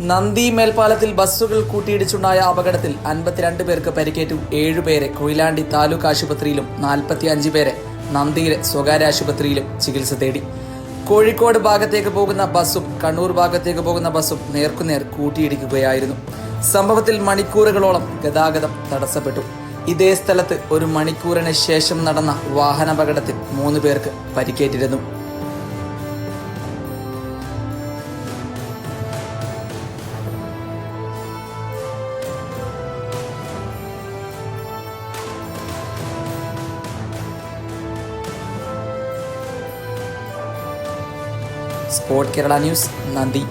നന്ദി മേൽപ്പാലത്തിൽ ബസ്സുകൾ കൂട്ടിയിടിച്ചുണ്ടായ അപകടത്തിൽ അൻപത്തിരണ്ട് പേർക്ക് പരിക്കേറ്റു ഏഴുപേരെ കൊയിലാണ്ടി താലൂക്ക് ആശുപത്രിയിലും നാൽപ്പത്തിയഞ്ച് പേരെ നന്ദിയിലെ സ്വകാര്യ ആശുപത്രിയിലും ചികിത്സ തേടി. കോഴിക്കോട് ഭാഗത്തേക്ക് പോകുന്ന ബസ്സും കണ്ണൂർ ഭാഗത്തേക്ക് പോകുന്ന ബസ്സും നേർക്കുനേർ കൂട്ടിയിടിക്കുകയായിരുന്നു. സംഭവത്തിൽ മണിക്കൂറുകളോളം ഗതാഗതം തടസ്സപ്പെട്ടു. ഇതേ സ്ഥലത്ത് ഒരു മണിക്കൂറിന് ശേഷം നടന്ന വാഹനാപകടത്തിൽ മൂന്ന് പേർക്ക് പരിക്കേറ്റിരുന്നു. സ്പോർട് കേരള ന്യൂസ് നന്ദി.